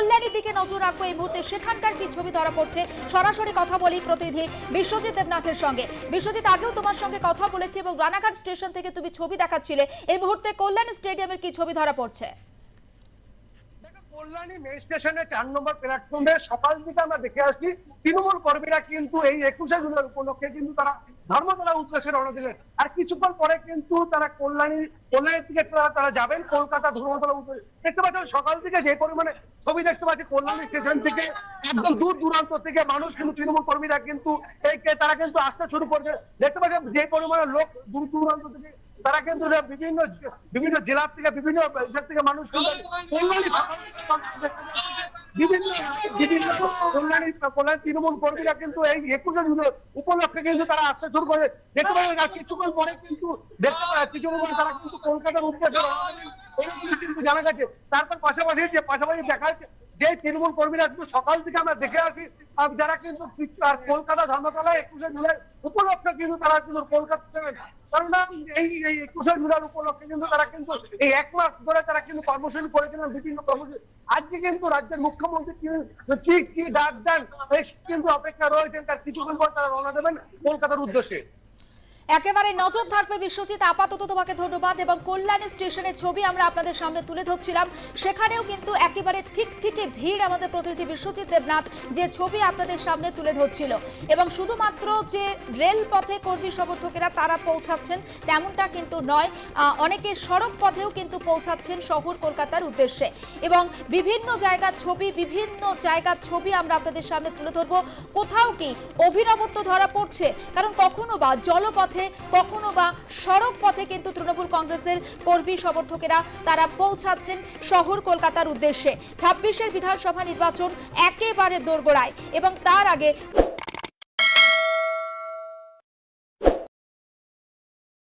কল্যাণীর দিকে নজর রাখব এই মুহূর্তে। সেখানকার কি ছবি ধরা পড়ছে? সরাসরি কথা বলি প্রতিনিধি বিশ্বজিৎ দেবনাথের সঙ্গে। বিশ্বজিৎ, আগেও তোমার সঙ্গে কথা বলেছি এবং রানাঘাট স্টেশন থেকে তুমি ছবি দেখাচ্ছিলে। এই মুহূর্তে কল্যাণী স্টেডিয়ামের কি ছবি ধরা পড়ছে? কল্যাণী মেন স্টেশনে চার নম্বর প্ল্যাটফর্মে সকাল থেকে আমরা দেখে আসছি। তৃণমূল কর্মীরা কিন্তু এই একুশে জুলাই উপলক্ষে কিন্তু তারা ধর্মতলা উদ্দেশ্যে রওনা দিলেন। আর কিছুক্ষণ পরে কিন্তু তারা কল্যাণী, কল্যাণের দিকে তারা- যাবেন। কলকাতা ধর্মতলা উদ্দেশ্যে। দেখতে পাচ্ছেন, সকাল থেকে যে পরিমাণে ছবি দেখতে পাচ্ছি, কল্যাণী স্টেশন থেকে, একদম দূর দূরান্ত থেকে মানুষ কিন্তু তৃণমূল কর্মীরা কিন্তু তারা কিন্তু আসতে শুরু করছে। দেখতে পাচ্ছেন, যে পরিমাণে লোক দূর দূরান্ত থেকে তারা কিন্তু বিভিন্ন বিভিন্ন জেলা থেকে বিভিন্ন থেকে মানুষ বিভিন্ন বিভিন্ন কল্যাণী কল্যাণী তৃণমূল কর্মীরা কিন্তু এই একুশে জুলাই উপলক্ষে কিন্তু তারা আসতে শুরু করে। দেখতে পাবেন আর কিছুক্ষণ পরে কিন্তু দেখতে পাবেন কিছুক্ষণ পরে তারা কিন্তু কলকাতার উদ্দেশ্যে কিন্তু জানা গেছে। তারপর পাশাপাশি যে পাশাপাশি দেখা যাচ্ছে যে তৃণমূল কর্মীরা কিন্তু সকাল থেকে আমরা দেখে আসি যারা কিন্তু আর কলকাতা ধর্মতলায় একুশে জুলাই উপলক্ষে কিন্তু তারা কিন্তু কলকাতা এই এক মাস ধরে তারা কিন্তু করেছিলেন বিভিন্ন কর্মসূচি। আজকে কিন্তু রাজ্যের মুখ্যমন্ত্রী কি- কি ডাক দেন কিন্তু অপেক্ষা রয়েছেন, তার কিছুক্ষণ পর তারা রওনা দেবেন কলকাতার উদ্দেশ্যে। একেবারে নজর থাকবে বিশ্বজিৎ। আপাতত তোমাকে ধন্যবাদ এবং কল্যাণী স্টেশনের ছবি আমরা আপনাদের সামনে তুলে ধরছিলাম। সেখানেও কিন্তু একেবারে ঠিক থেকে ভিড় আমাদের প্রতিনিধি বিশ্বজিৎ দেবনাথ যে ছবি আপনাদের সামনে তুলে ধরছিল। এবং শুধুমাত্র যে রেলপথে কর্মী সমর্থকেরা তারা পৌঁছাচ্ছেন, তেমনটা কিন্তু নয়। অনেকে সড়ক পথেও কিন্তু পৌঁছাচ্ছেন শহর কলকাতার উদ্দেশ্যে। এবং বিভিন্ন জায়গার ছবি, বিভিন্ন জায়গার ছবি আমরা আপনাদের সামনে তুলে ধরবো। কোথাও কি অভিনবত্ব ধরা পড়ছে? কারণ কখনো বা জলপথে কখনো বা সড়ক পথে কিন্তু তৃণমূল কংগ্রেসের কর্মী সমর্থকেরা তারা পৌঁছাচ্ছেন শহর কলকাতার উদ্দেশ্যে। ছাব্বিশের বিধানসভা নির্বাচন একেবারে দোরগোড়ায় এবং তার আগে